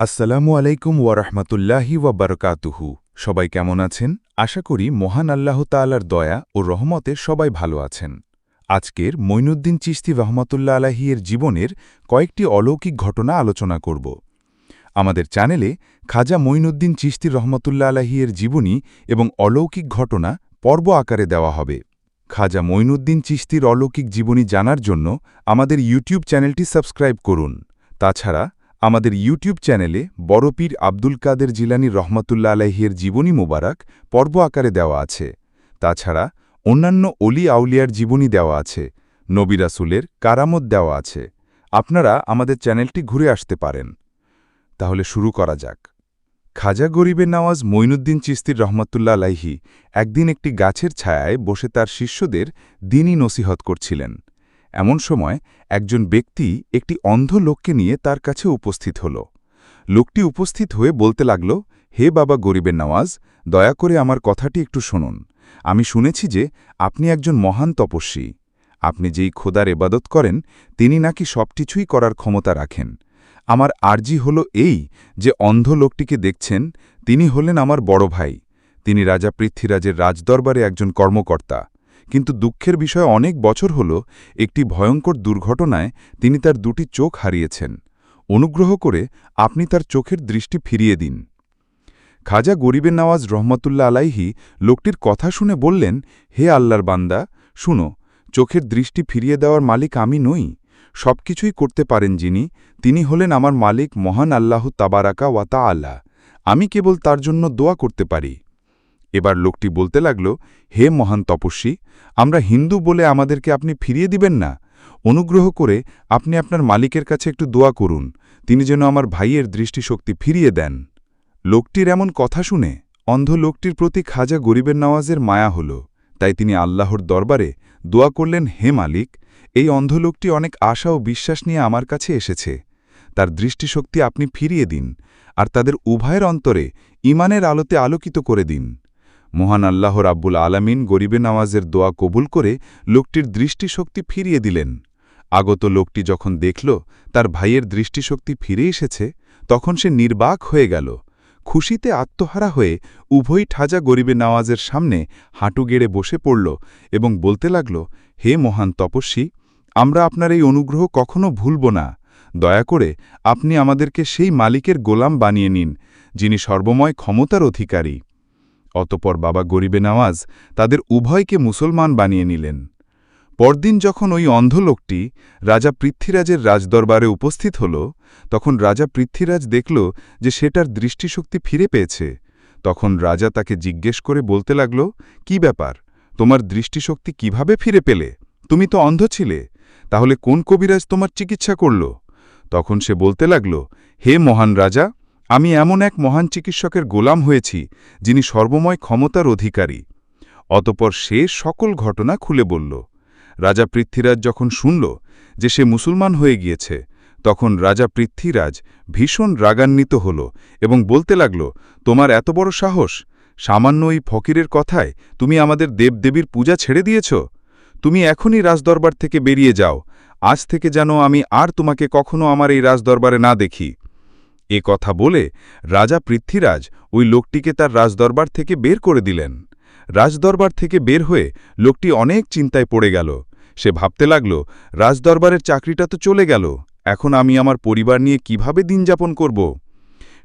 আসসালামু আলাইকুম ওয়ারহমতুল্লাহি ওয়াবারকাতুহু সবাই কেমন আছেন? আশা করি মহান আল্লাহ তাআলার দয়া ও রহমতে সবাই ভালো আছেন। আজকের মঈনুদ্দিন চিস্তি রহমতুল্লা আলাহিয়ের জীবনের কয়েকটি অলৌকিক ঘটনা আলোচনা করব। আমাদের চ্যানেলে খাজা মঈনুদ্দিন চিস্তি রহমতুল্লা আলাহিয়ের জীবনী এবং অলৌকিক ঘটনা পর্ব আকারে দেওয়া হবে। খাজা মঈনুদ্দিন চিস্তির অলৌকিক জীবনী জানার জন্য আমাদের ইউটিউব চ্যানেলটি সাবস্ক্রাইব করুন। তাছাড়া আমাদের ইউটিউব চ্যানেলে বড়পীর আব্দুল কাদের জিলানি রহমতুল্লা আলাহিয়ের জীবনী মোবারক পর্ব আকারে দেওয়া আছে। তাছাড়া অন্যান্য অলি আউলিয়ার জীবনী দেওয়া আছে। নবিরাসুলের কারামত দেওয়া আছে। আপনারা আমাদের চ্যানেলটি ঘুরে আসতে পারেন। তাহলে শুরু করা যাক। খাজা গরিবের নওয়াজ মঈনুদ্দিন চিস্তির রহমতুল্লা আলাইহি একদিন একটি গাছের ছায়ায় বসে তার শিষ্যদের দিনই নসিহত করছিলেন। এমন সময় একজন ব্যক্তি একটি অন্ধ লোককে নিয়ে তার কাছে উপস্থিত হল। লোকটি উপস্থিত হয়ে বলতে লাগল, হে বাবা গরিবের নওয়াজ, দয়া করে আমার কথাটি একটু শুনুন। আমি শুনেছি যে আপনি একজন মহান তপস্বী। আপনি যেই খোদার এবাদত করেন, তিনি নাকি সবকিছুই করার ক্ষমতা রাখেন। আমার আর্জি হল এই যে অন্ধ লোকটিকে দেখছেন, তিনি হলেন আমার বড় ভাই। তিনি রাজা পৃথ্বীরাজের রাজদরবারে একজন কর্মকর্তা। কিন্তু দুঃখের বিষয় অনেক বছর হল একটি ভয়ঙ্কর দুর্ঘটনায় তিনি তার দুটি চোখ হারিয়েছেন। অনুগ্রহ করে আপনি তার চোখের দৃষ্টি ফিরিয়ে দিন। খাজা গরিবের নওয়াজ রহমতুল্লা আলাইহি লোকটির কথা শুনে বললেন, হে আল্লাহর বান্দা, শুনো, চোখের দৃষ্টি ফিরিয়ে দেওয়ার মালিক আমি নই। সবকিছুই করতে পারেন যিনি, তিনি হলেন আমার মালিক মহান আল্লাহ তাবারাকা ওয়াতা আল্লাহ আমি কেবল তার জন্য দোয়া করতে পারি। এবার লোকটি বলতে লাগল, হে মহান তপস্বী, আমরা হিন্দু বলে আমাদেরকে আপনি ফিরিয়ে দিবেন না। অনুগ্রহ করে আপনি আপনার মালিকের কাছে একটু দোয়া করুন, তিনি যেন আমার ভাইয়ের দৃষ্টিশক্তি ফিরিয়ে দেন। লোকটির এমন কথা শুনে অন্ধ লোকটির প্রতি খাজা গরিবের নওয়াজের মায়া হল। তাই তিনি আল্লাহর দরবারে দোয়া করলেন, হে মালিক, এই অন্ধ লোকটি অনেক আশা ও বিশ্বাস নিয়ে আমার কাছে এসেছে। তার দৃষ্টিশক্তি আপনি ফিরিয়ে দিন, আর তাদের উভয়ের অন্তরে ইমানের আলোতে আলোকিত করে দিন। মহান আল্লাহ রাব্বুল আলামিন গরিবে নওয়াজের দোয়া কবুল করে লোকটির দৃষ্টিশক্তি ফিরিয়ে দিলেন। আগত লোকটি যখন দেখল, তার ভাইয়ের দৃষ্টিশক্তি ফিরে এসেছে, তখন সে নির্বাক হয়ে গেল। খুশিতে আত্মহারা হয়ে উভয় ঠাজা গরিবে নওয়াজের সামনে হাঁটু গেড়ে বসে পড়ল এবং বলতে লাগল, হে মহান তপস্বী, আমরা আপনার এই অনুগ্রহ কখনো ভুলব না। দয়া করে আপনি আমাদেরকে সেই মালিকের গোলাম বানিয়ে নিন, যিনি সর্বময় ক্ষমতার অধিকারী। অতপর বাবা গরিবে নওয়াজ তাদের উভয়কে মুসলমান বানিয়ে নিলেন। পরদিন যখন ওই অন্ধ লোকটি রাজা পৃথ্বীরাজের রাজদরবারে উপস্থিত হল, তখন রাজা পৃথ্বীরাজ দেখল যে সেটার দৃষ্টিশক্তি ফিরে পেয়েছে। তখন রাজা তাকে জিজ্ঞেস করে বলতে লাগল, কি ব্যাপার? তোমার দৃষ্টিশক্তি কীভাবে ফিরে পেলে? তুমি তো অন্ধ ছিলে। তাহলে কোন কবিরাজ তোমার চিকিৎসা করল? তখন সে বলতে লাগল, হে মহান রাজা আমি এমন এক মহান চিকিৎসকের গোলাম হয়েছি, যিনি সর্বময় ক্ষমতার অধিকারী। অতপর সে সকল ঘটনা খুলে বলল। রাজা পৃথ্বীরাজ যখন শুনল যে সে মুসলমান হয়ে গিয়েছে, তখন রাজা পৃথ্বীরাজ ভীষণ রাগান্বিত হল এবং বলতে লাগল, তোমার এত বড় সাহস? সামান্য এই ফকিরের কথায় তুমি আমাদের দেবদেবীর পূজা ছেড়ে দিয়েছ? তুমি এখনই রাজদরবার থেকে বেরিয়ে যাও। আজ থেকে যেন আমি আর তোমাকে কখনো আমার এই রাজদরবারে না দেখি। এ কথা বলে রাজা পৃথ্বীরাজ ওই লোকটিকে তার রাজদরবার থেকে বের করে দিলেন। রাজদরবার থেকে বের হয়ে লোকটি অনেক চিন্তায় পড়ে গেল। সে ভাবতে লাগল, রাজদরবারের চাকরিটা তো চলে গেল, এখন আমি আমার পরিবার নিয়ে কীভাবে দিন যাপন করব?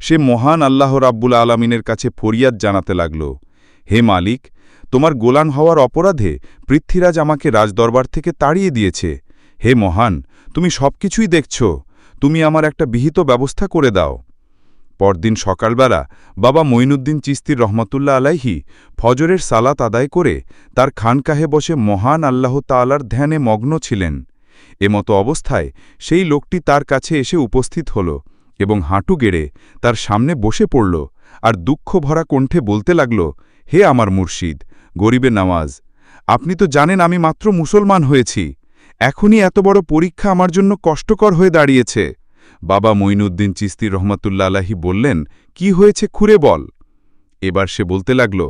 সে মহান আল্লাহ রাব্বুল আলমিনের কাছে ফরিয়াদ জানাতে লাগল, হে মালিক, তোমার গোলান হওয়ার অপরাধে পৃথ্বীরাজ আমাকে রাজদরবার থেকে তাড়িয়ে দিয়েছে। হে মহান, তুমি সবকিছুই দেখছ তুমি আমার একটা বিহিত ব্যবস্থা করে দাও। পরদিন সকালবেলা বাবা মঈনুদ্দিন চিস্তির রহমতুল্লাহ আলাইহি ফজরের সালাত আদায় করে তার খানকাহে বসে মহান আল্লাহ তালার ধ্যানে মগ্ন ছিলেন। এমতো অবস্থায় সেই লোকটি তার কাছে এসে উপস্থিত হল এবং হাঁটু গেড়ে তার সামনে বসে পড়ল আর দুঃখ ভরা কণ্ঠে বলতে লাগল, হে আমার মুর্শিদ, গরিবে নামাজ, আপনি তো জানেন আমি মাত্র মুসলমান হয়েছি। এখনই এত বড় পরীক্ষা আমার জন্য কষ্টকর হয়ে দাঁড়িয়েছে। বাবা মঈনুদ্দিন চিস্তি রহমতুল্লা আলাহি বললেন, কি হয়েছে খুঁড়ে বল? এবার সে বলতে লাগল,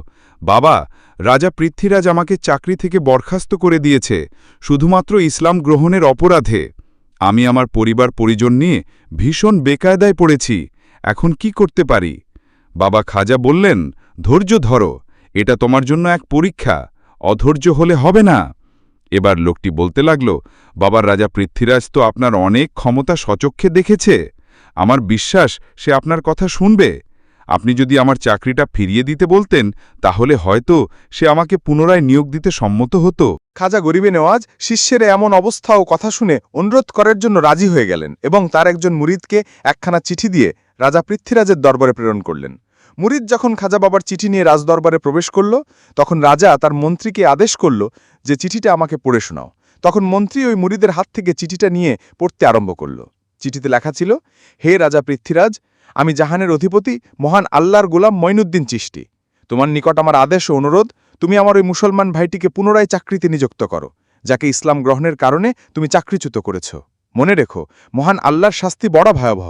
বাবা, রাজা পৃথ্বীরাজ আমাকে চাকরি থেকে বরখাস্ত করে দিয়েছে, শুধুমাত্র ইসলাম গ্রহণের অপরাধে। আমি আমার পরিবার পরিজন নিয়ে ভীষণ বেকায়দায় পড়েছি, এখন কি করতে পারি? বাবা খাজা বললেন, ধৈর্য ধরো, এটা তোমার জন্য এক পরীক্ষা, অধৈর্য হলে হবে না। এবার লোকটি বলতে লাগল, বাবার রাজা পৃথ্বীরাজ তো আপনার অনেক ক্ষমতা সচক্ষে দেখেছে। আমার বিশ্বাস সে আপনার কথা শুনবে। আপনি যদি আমার চাকরিটা ফিরিয়ে দিতে বলতেন, তাহলে হয়তো সে আমাকে পুনরায় নিয়োগ দিতে সম্মত হতো। খাজা গরিবে নেওয়াজ শিষ্যের এমন অবস্থা ও কথা শুনে অনুরোধ করার জন্য রাজি হয়ে গেলেন এবং তার একজন মুরিদকে একখানা চিঠি দিয়ে রাজা পৃথ্বীরাজের দরবারে প্রেরণ করলেন। মুরিদ যখন খাজা বাবার চিঠি নিয়ে রাজদরবারে প্রবেশ করল, তখন রাজা তার মন্ত্রীকে আদেশ করল যে চিঠিটা আমাকে পড়ে শোনাও। তখন মন্ত্রী ওই মুরিদের হাত থেকে চিঠিটা নিয়ে পড়তে আরম্ভ করল। চিঠিতে লেখা ছিল, হে রাজা পৃথ্বীরাজ, আমি জাহানের অধিপতি, মহান আল্লাহর গোলাম মঈনুদ্দিন চিষ্টি তোমার নিকট আমার আদেশ ও অনুরোধ, তুমি আমার ওই মুসলমান ভাইটিকে পুনরায় চাকরিতে নিযুক্ত করো, যাকে ইসলাম গ্রহণের কারণে তুমি চাকরিচ্যুত করেছ। মনে রেখো, মহান আল্লাহর শাস্তি বড় ভয়াবহ।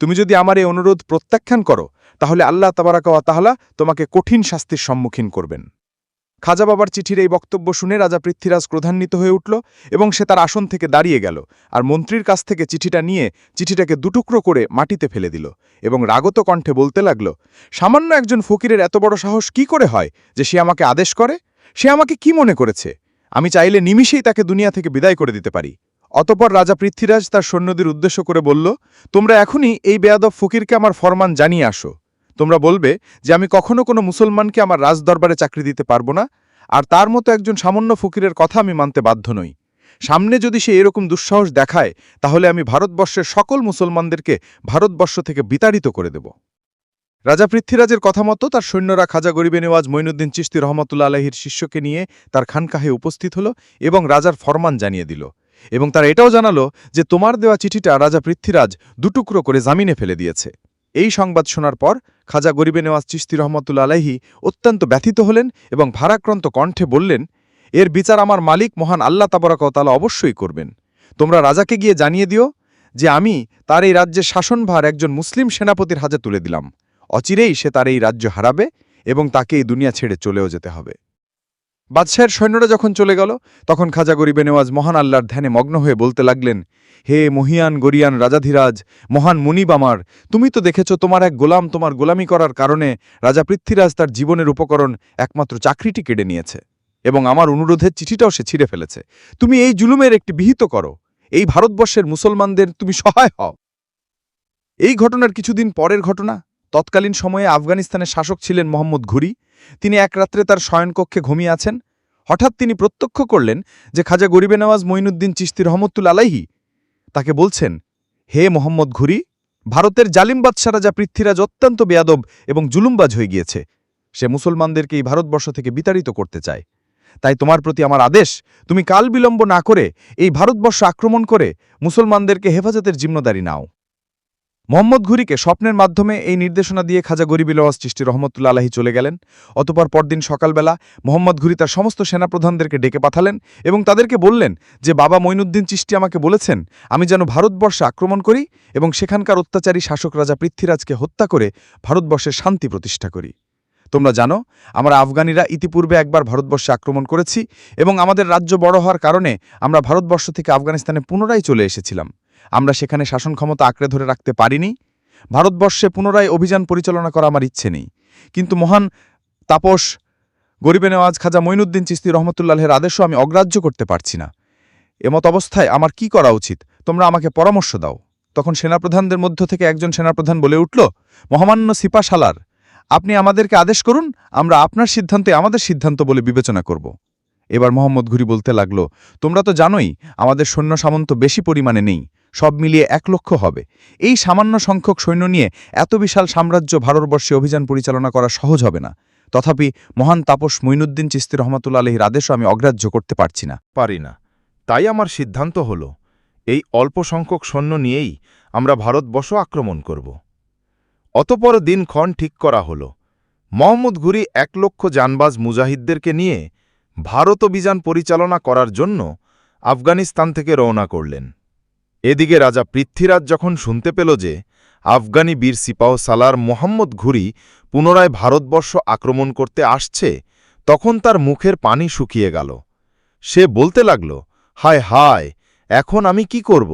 তুমি যদি আমার এই অনুরোধ প্রত্যাখ্যান করো, তাহলে আল্লাহ তাবারাকাওয়া তাহলা তোমাকে কঠিন শাস্তির সম্মুখীন করবেন। খাজা বাবার চিঠির এই বক্তব্য শুনে রাজা পৃথ্বীরাজ ক্রধান্বিত হয়ে উঠল এবং সে তার আসন থেকে দাঁড়িয়ে গেল আর মন্ত্রীর কাছ থেকে চিঠিটা নিয়ে চিঠিটাকে দুটুকরো করে মাটিতে ফেলে দিল এবং রাগত কণ্ঠে বলতে লাগল, সামান্য একজন ফকিরের এত বড় সাহস কি করে হয় যে সে আমাকে আদেশ করে? সে আমাকে কি মনে করেছে? আমি চাইলে নিমিষেই তাকে দুনিয়া থেকে বিদায় করে দিতে পারি। অতপর রাজা পৃথ্বীরাজ তার সৈন্যদের উদ্দেশ্য করে বলল, তোমরা এখনই এই বেয়াদব ফকিরকে আমার ফরমান জানিয়ে আসো। তোমরা বলবে যে আমি কখনো কোনো মুসলমানকে আমার রাজদরবারে চাকরি দিতে পারব না, আর তার মতো একজন সামান্য ফকিরের কথা আমি মানতে বাধ্য নই। সামনে যদি সে এরকম দুঃসাহস দেখায়, তাহলে আমি ভারতবর্ষের সকল মুসলমানদেরকে ভারতবর্ষ থেকে বিতাড়িত করে দেব রাজা পৃথ্বীরাজের কথা মতো তার সৈন্যরা খাজা গরিবে নেওয়াজ মঈনুদ্দিন চিস্তি রহমতুল্লা আলহির শিষ্যকে নিয়ে তার খানকাহে উপস্থিত হল এবং রাজার ফরমান জানিয়ে দিল। এবং তার এটাও জানালো যে তোমার দেওয়া চিঠিটা রাজা পৃথ্বীরাজ দুটুকরো করে জামিনে ফেলে দিয়েছে। এই সংবাদ শোনার পর খাজা গরিবে নেওয়াজ চিস্তি রহমতুল্লা আলাহি অত্যন্ত ব্যথিত হলেন এবং ভারাক্রান্ত কণ্ঠে বললেন, এর বিচার আমার মালিক মহান আল্লাহ তাবরাকতালা অবশ্যই করবেন। তোমরা রাজাকে গিয়ে জানিয়ে দিও যে আমি তার এই রাজ্যের শাসনভার একজন মুসলিম সেনাপতির হাতে তুলে দিলাম। অচিরেই সে তার এই রাজ্য হারাবে এবং তাকে এই দুনিয়া ছেড়ে চলেও যেতে হবে। বাদশাহের সৈন্যরা যখন চলে গেল, তখন খাজা গরিবে নেওয়াজ মহান আল্লাহর ধ্যানে মগ্ন হয়ে বলতে লাগলেন, হে মহিয়ান, গরিয়ান রাজাধিরাজ, মহান মুনিব আমার, তুমি তো দেখেছ তোমার এক গোলাম তোমার গোলামি করার কারণে রাজা পৃথ্বীরাজ তার জীবনের উপকরণ একমাত্র চাকরিটি কেড়ে নিয়েছে এবং আমার অনুরোধের চিঠিটাও সে ছিঁড়ে ফেলেছে। তুমি এই জুলুমের একটি বিহিত করো, এই ভারতবর্ষের মুসলমানদের তুমি সহায় হও। এই ঘটনার কিছুদিন পরের ঘটনা তৎকালীন সময়ে আফগানিস্তানের শাসক ছিলেন মোহাম্মদ ঘুরি। তিনি এক রাত্রে তার শয়নকক্ষে ঘুমিয়ে আছেন। হঠাৎ তিনি প্রত্যক্ষ করলেন যে খাজা গরিবে নওয়াজ মঈনুদ্দিন চিস্তি রহমতুল আলাইহি। তাকে বলছেন, হে মোহাম্মদ ঘুরি, ভারতের জালিম বাদশা রাজা পৃথ্বীরাজ অত্যন্ত বেয়াদব এবং জুলুমবাজ হয়ে গিয়েছে। সে মুসলমানদেরকে এই ভারতবর্ষ থেকে বিতাড়িত করতে চায়। তাই তোমার প্রতি আমার আদেশ, তুমি কাল বিলম্ব না করে এই ভারতবর্ষ আক্রমণ করে মুসলমানদেরকে হেফাজতের জিম্মদারি নাও। মোহাম্মদ ঘুরিকে স্বপ্নের মাধ্যমে এই নির্দেশনা দিয়ে খাজা গরিবিলাওয়াজ চিষ্টি রহমতুল্লা আলাহি চলে গেলেন। অতপর পরদিন সকালবেলা মোহাম্মদ ঘুরি তার সমস্ত সেনাপ্রধানদেরকে ডেকে পাঠালেন এবং তাদেরকে বললেন যে, বাবা মঈনুদ্দিন চিষ্টি আমাকে বলেছেন, আমি যেন ভারতবর্ষে আক্রমণ করি এবং সেখানকার অত্যাচারী শাসক রাজা পৃথ্বীরাজকে হত্যা করে ভারতবর্ষের শান্তি প্রতিষ্ঠা করি। তোমরা জানো, আমরা আফগানিরা ইতিপূর্বে একবার ভারতবর্ষে আক্রমণ করেছি এবং আমাদের রাজ্য বড় হওয়ার কারণে আমরা ভারতবর্ষ থেকে আফগানিস্তানে পুনরায় চলে এসেছিলাম। আমরা সেখানে শাসন ক্ষমতা আঁকড়ে ধরে রাখতে পারিনি। ভারতবর্ষে পুনরায় অভিযান পরিচালনা করা আমার ইচ্ছে নেই। কিন্তু মহান তাপস, গরিবে নেওয়াজ, খাজা মঈনুদ্দিন চিস্তি রহমতুল্লাহের আদেশও আমি অগ্রাহ্য করতে পারছি না। এমত অবস্থায় আমার কি করা উচিত? তোমরা আমাকে পরামর্শ দাও। তখন সেনাপ্রধানদের মধ্য থেকে একজন সেনাপ্রধান বলে উঠল, মহামান্য সিপা সালার আপনি আমাদেরকে আদেশ করুন, আমরা আপনার সিদ্ধান্তে আমাদের সিদ্ধান্ত বলে বিবেচনা করব। এবার মোহাম্মদ ঘুরি বলতে লাগল, তোমরা তো জানোই, আমাদের সৈন্য সামন্ত বেশি পরিমাণে নেই। সব মিলিয়ে এক লক্ষ হবে। এই সামান্য সংখ্যক সৈন্য নিয়ে এত বিশাল সাম্রাজ্য ভারতবর্ষে অভিযান পরিচালনা করা সহজ হবে না। তথাপি মহান তাপস মঈনুদ্দিন চিস্তি রহমতুল্লা আলহির আদেশও আমি অগ্রাহ্য করতে পারছি না। পারি না। তাই আমার সিদ্ধান্ত হল, এই অল্প সংখ্যক সৈন্য নিয়েই আমরা ভারতবর্ষ আক্রমণ করব। অতপর দিনক্ষণ ঠিক করা হল, মোহাম্মদ ঘুরি এক লক্ষ জানবাজ মুজাহিদদেরকে নিয়ে ভারত অভিযান পরিচালনা করার জন্য আফগানিস্তান থেকে রওনা করলেন। এদিকে রাজা পৃথ্বীরাজ যখন শুনতে পেল যে আফগানি বীর সিপাহ সালার মোহাম্মদ ঘুরি পুনরায় ভারতবর্ষ আক্রমণ করতে আসছে, তখন তার মুখের পানি শুকিয়ে গেল। সে বলতে লাগল, হায় হায়, এখন আমি কি করব?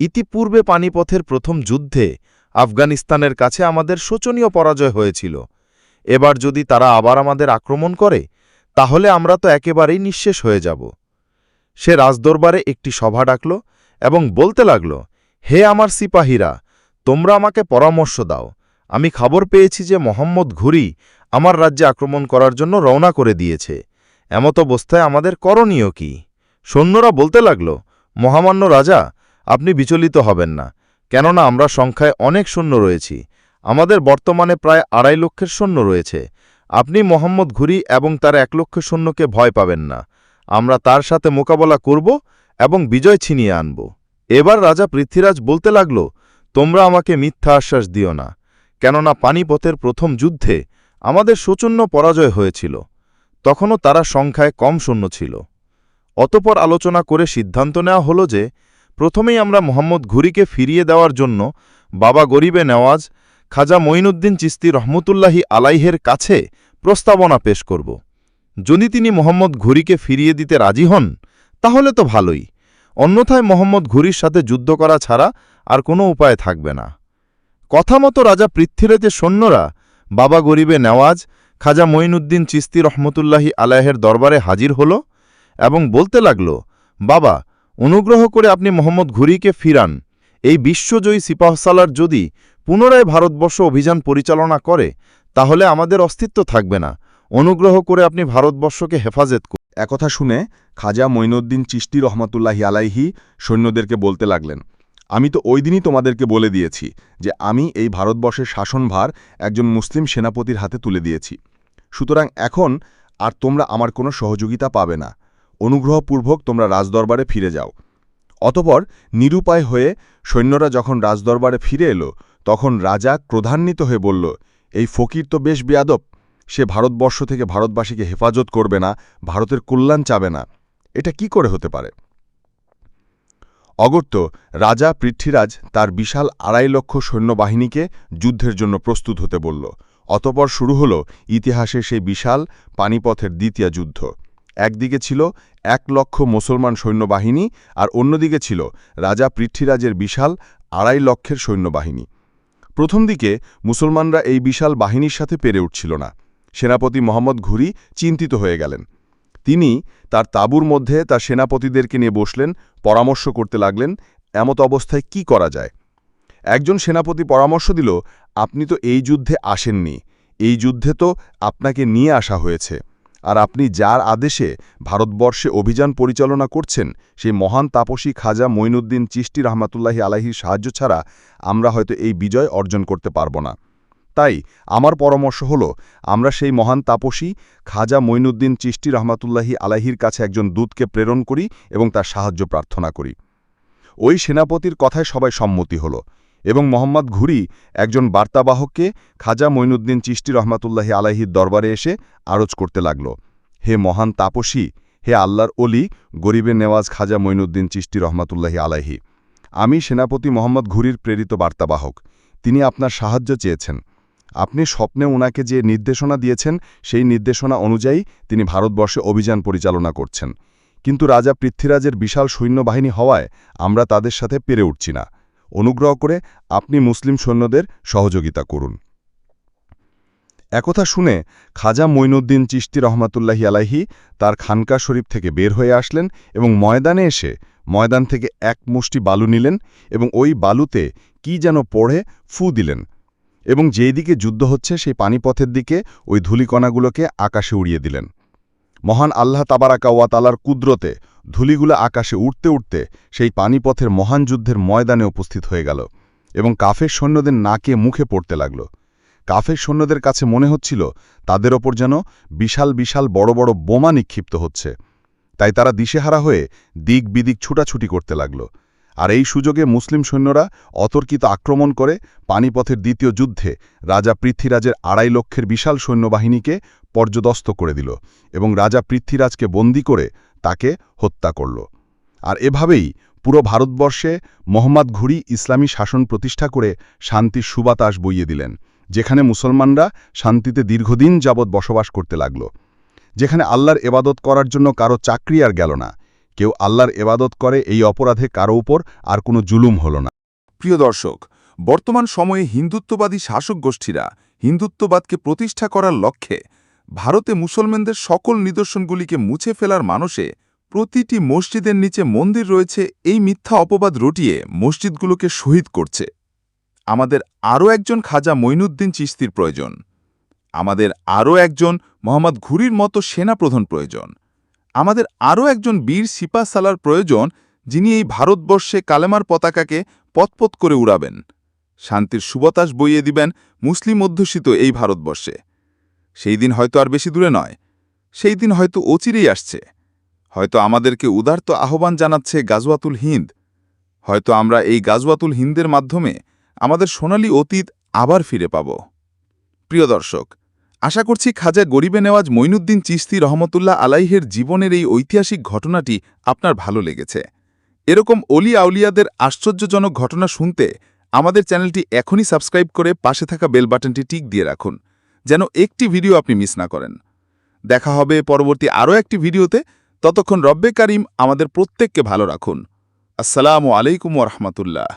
ইতিপূর্বে পানিপথের প্রথম যুদ্ধে আফগানিস্তানের কাছে আমাদের শোচনীয় পরাজয় হয়েছিল। এবার যদি তারা আবার আমাদের আক্রমণ করে, তাহলে আমরা তো একেবারেই নিঃশেষ হয়ে যাব। সে রাজদরবারে একটি সভা ডাকল এবং বলতে লাগল, হে আমার সিপাহীরা, তোমরা আমাকে পরামর্শ দাও। আমি খবর পেয়েছি যে মোহাম্মদ ঘুরি আমার রাজ্যে আক্রমণ করার জন্য রওনা করে দিয়েছে। এমত অবস্থায় আমাদের করণীয় কি? সৈন্যরা বলতে লাগল, মহামান্য রাজা, আপনি বিচলিত হবেন না, কেননা আমরা সংখ্যায় অনেক সৈন্য রয়েছি। আমাদের বর্তমানে প্রায় আড়াই লক্ষের সৈন্য রয়েছে। আপনি মোহাম্মদ ঘুরি এবং তার এক লক্ষ সৈন্যকে ভয় পাবেন না। আমরা তার সাথে মোকাবেলা করব এবং বিজয় ছিনিয়ে আনব। এবার রাজা পৃথ্বীরাজ বলতে লাগল, তোমরা আমাকে মিথ্যা আশ্বাস দিও না, কেননা পানিপথের প্রথম যুদ্ধে আমাদের শোচন্য পরাজয় হয়েছিল। তখনও তারা সংখ্যায় কম শূন্য ছিল। অতপর আলোচনা করে সিদ্ধান্ত নেওয়া হল যে, প্রথমেই আমরা মোহাম্মদ ঘুরিকে ফিরিয়ে দেওয়ার জন্য বাবা গরিবে নেওয়াজ, খাজা মঈনুদ্দিন চিস্তি রহমতুল্লাহি আলাইহের কাছে প্রস্তাবনা পেশ করব। যদি তিনি মোহাম্মদ ঘুরিকে ফিরিয়ে দিতে রাজি হন, তাহলে তো ভালোই। অন্যথায় মোহাম্মদ ঘুরির সাথে যুদ্ধ করা ছাড়া আর কোনো উপায় থাকবে না। কথা মতো রাজা পৃথ্বীরাজের সৈন্যরা বাবা গরিবে নেওয়াজ, খাজা মঈনুদ্দিন চিস্তি রহমতুল্লাহি আলাহের দরবারে হাজির হল এবং বলতে লাগল, বাবা, অনুগ্রহ করে আপনি মোহাম্মদ ঘুরিকে ফিরান। এই বিশ্বজয়ী সিপাহসালার যদি পুনরায় ভারতবর্ষ অভিযান পরিচালনা করে, তাহলে আমাদের অস্তিত্ব থাকবে না। অনুগ্রহ করে আপনি ভারতবর্ষকে হেফাজত একথা শুনে খাজা মঈনুদ্দিন চিশতি রহমতুল্লাহি আলাইহি সৈন্যদেরকে বলতে লাগলেন, আমি তো ওই দিনই তোমাদেরকে বলে দিয়েছি যে আমি এই ভারতবর্ষের শাসনভার একজন মুসলিম সেনাপতির হাতে তুলে দিয়েছি। সুতরাং এখন আর তোমরা আমার কোনো সহযোগিতা পাবে না। অনুগ্রহপূর্বক তোমরা রাজদরবারে ফিরে যাও। অতপর নিরুপায় হয়ে সৈন্যরা যখন রাজদরবারে ফিরে এলো, তখন রাজা ক্রোধান্বিত হয়ে বলল, এই ফকির তো বেশ বেয়াদব। সে ভারতবর্ষ থেকে ভারতবাসীকে হেফাজত করবে না, ভারতের কল্যাণ চাবে না। এটা কি করে হতে পারে? অগত্য, রাজা পৃথ্বীরাজ তার বিশাল আড়াই লক্ষ সৈন্যবাহিনীকে যুদ্ধের জন্য প্রস্তুত হতে বলল। অতপর শুরু হল ইতিহাসে সেই বিশাল পানিপথের দ্বিতীয় যুদ্ধ। একদিকে ছিল এক লক্ষ মুসলমান সৈন্যবাহিনী আর অন্যদিকে ছিল রাজা পৃথ্বীরাজের বিশাল আড়াই লক্ষের সৈন্যবাহিনী। প্রথম দিকে মুসলমানরা এই বিশাল বাহিনীর সাথে পেরে উঠছিল না। সেনাপতি মোহাম্মদ ঘুরি চিন্তিত হয়ে গেলেন। তিনি তার তাঁবুর মধ্যে তার সেনাপতিদেরকে নিয়ে বসলেন, পরামর্শ করতে লাগলেন, এমত অবস্থায় কি করা যায়? একজন সেনাপতি পরামর্শ দিল, আপনি তো এই যুদ্ধে আসেননি। এই যুদ্ধে তো আপনাকে নিয়ে আসা হয়েছে। আর আপনি যার আদেশে ভারতবর্ষে অভিযান পরিচালনা করছেন, সেই মহান তাপসী খাজা মঈনুদ্দিন চিষ্টি রহমাতুল্লাহি আলাহির সাহায্য ছাড়া আমরা হয়তো এই বিজয় অর্জন করতে পারব না। তাই আমার পরামর্শ হল, আমরা সেই মহান তাপসী খাজা মঈনুদ্দিন চিষ্টি রহমাতুল্লাহি আলাহির কাছে একজন দূতকে প্রেরণ করি এবং তার সাহায্য প্রার্থনা করি। ওই সেনাপতির কথায় সবাই সম্মতি হল এবং মোহাম্মদ ঘুরি একজন বার্তাবাহককে খাজা মঈনুদ্দিন চিষ্টি রহমাতুল্লাহি আলাহির দরবারে এসে আরজ করতে লাগল। হে মহান তাপসী, হে আল্লাহর অলি গরিবে নেওয়াজ খাজা মঈনুদ্দিন চিষ্টি রহমাতুল্লাহি আলাহি আমি সেনাপতি মোহাম্মদ ঘুরির প্রেরিত বার্তাবাহক। তিনি আপনার সাহায্য চেয়েছেন। আপনি স্বপ্নে ওনাকে যে নির্দেশনা দিয়েছেন, সেই নির্দেশনা অনুযায়ী তিনি ভারতবর্ষে অভিযান পরিচালনা করছেন। কিন্তু রাজা পৃথ্বীরাজের বিশাল সৈন্যবাহিনী হওয়ায় আমরা তাদের সাথে পেরে উঠছি না। অনুগ্রহ করে আপনি মুসলিম সৈন্যদের সহযোগিতা করুন। একথা শুনে খাজা মঈনুদ্দিন চিশতি রহমাতুল্লাহি আলাহি তার খানকা শরীফ থেকে বের হয়ে আসলেন এবং ময়দানে এসে ময়দান থেকে এক মুষ্টি বালু নিলেন এবং ওই বালুতে কি যেন পড়ে ফু দিলেন। এবং যেই দিকে যুদ্ধ হচ্ছে সেই পানিপথের দিকে ওই ধূলিকণাগুলোকে আকাশে উড়িয়ে দিলেন। মহান আল্লাহ তাবারাকা ওয়াতালার কুদরতে ধুলিগুলো আকাশে উঠতে উঠতে সেই পানিপথের মহান যুদ্ধের ময়দানে উপস্থিত হয়ে গেল এবং কাফের সৈন্যদের নাকে মুখে পড়তে লাগল। কাফের সৈন্যদের কাছে মনে হচ্ছিল তাদের ওপর যেন বিশাল বিশাল বড় বড় বোমা নিক্ষিপ্ত হচ্ছে। তাই তারা দিশেহারা হয়ে দিক বিদিক ছুটাছুটি করতে লাগল। আর এই সুযোগে মুসলিম সৈন্যরা অতর্কিত আক্রমণ করে পানিপথের দ্বিতীয় যুদ্ধে রাজা পৃথ্বীরাজের আড়াই লক্ষের বিশাল সৈন্যবাহিনীকে পর্যদস্ত করে দিল এবং রাজা পৃথ্বীরাজকে বন্দী করে তাকে হত্যা করল। আর এভাবেই পুরো ভারতবর্ষে মোহাম্মদ ঘুরি ইসলামী শাসন প্রতিষ্ঠা করে শান্তির সুবাতাস বইয়ে দিলেন, যেখানে মুসলমানরা শান্তিতে দীর্ঘদিন যাবৎ বসবাস করতে লাগল। যেখানে আল্লাহর এবাদত করার জন্য কারও চাকরি আর গেল না। কেউ আল্লাহর এবাদত করে, এই অপরাধে কারও উপর আর কোনো জুলুম হল না। প্রিয় দর্শক, বর্তমান সময়ে হিন্দুত্ববাদী শাসক গোষ্ঠীরা হিন্দুত্ববাদকে প্রতিষ্ঠা করার লক্ষ্যে ভারতে মুসলমানদের সকল নিদর্শনগুলিকে মুছে ফেলার মানসে প্রতিটি মসজিদের নিচে মন্দির রয়েছে, এই মিথ্যা অপবাদ রটিয়ে মসজিদগুলোকে শহীদ করছে। আমাদের আরও একজন খাজা মঈনুদ্দিন চিস্তির প্রয়োজন। আমাদের আরও একজন মোহাম্মদ ঘুরির মতো সেনাপ্রধান প্রয়োজন। আমাদের আরও একজন বীর সিপা সালার প্রয়োজন, যিনি এই ভারতবর্ষে কালেমার পতাকাকে পতপত করে উড়াবেন। শান্তির সুবতাস বইয়ে দিবেন মুসলিম অধ্যুষিত এই ভারতবর্ষে। সেই দিন হয়তো আর বেশি দূরে নয়। সেই দিন হয়তো অচিরেই আসছে। হয়তো আমাদেরকে উদার্ত আহ্বান জানাচ্ছে গাজওয়াতুল হিন্দ। হয়তো আমরা এই গাজওয়াতুল হিন্দের মাধ্যমে আমাদের সোনালী অতীত আবার ফিরে পাব। প্রিয় দর্শক আশা করছি খাজা গরিবে নেওয়াজ মঈনুদ্দিন চিস্তি রহমতুল্লাহ আলাইহের জীবনের এই ঐতিহাসিক ঘটনাটি আপনার ভালো লেগেছে। এরকম অলি আউলিয়াদের আশ্চর্যজনক ঘটনা শুনতে আমাদের চ্যানেলটি এখনই সাবস্ক্রাইব করে পাশে থাকা বেল বাটনটি টিক দিয়ে রাখুন, যেন একটি ভিডিও আপনি মিস না করেন। দেখা হবে পরবর্তী আরও একটি ভিডিওতে। ততক্ষণ রব্বে কারিম আমাদের প্রত্যেককে ভালো রাখুন। আসসালামু আলাইকুম রহমতুল্লাহ।